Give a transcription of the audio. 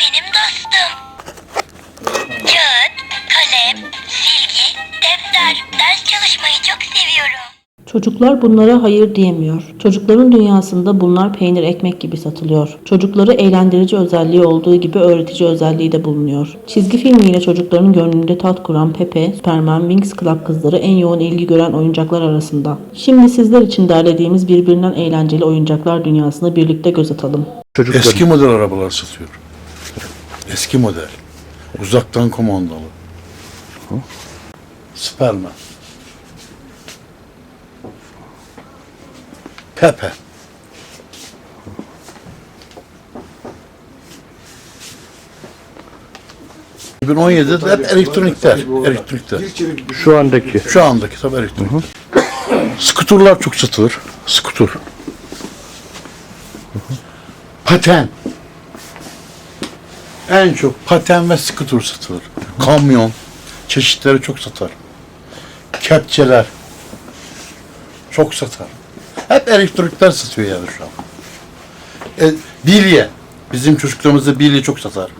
benim dostum. Kağıt, kalem, silgi, defter. Ders çalışmayı çok seviyorum. Çocuklar bunlara hayır diyemiyor. Çocukların dünyasında bunlar peynir ekmek gibi satılıyor. Çocukları eğlendirici özelliği olduğu gibi öğretici özelliği de bulunuyor. Çizgi filmiyle çocukların gönlünde tat kuran Pepe, Superman, Wings Club kızları en yoğun ilgi gören oyuncaklar arasında. Şimdi sizler için derlediğimiz birbirinden eğlenceli oyuncaklar dünyasına birlikte göz atalım. Çocuklar... Eski model arabalar satıyor. Eski model. Uzaktan kumandalı. Superman. Pepe. ...2017'de de hep elektronikler. Elektronikler. Şu andaki. Şu andaki tabii elektronik. Skuturlar çok satılır. Skutur. Paten. En çok paten ve skutur satılır. Kamyon. Çeşitleri çok satar. Kepçeler. Çok satar. Hep elektronikler satıyor yani şu an. E, bilye. Bizim çocuklarımızda bilye çok satar.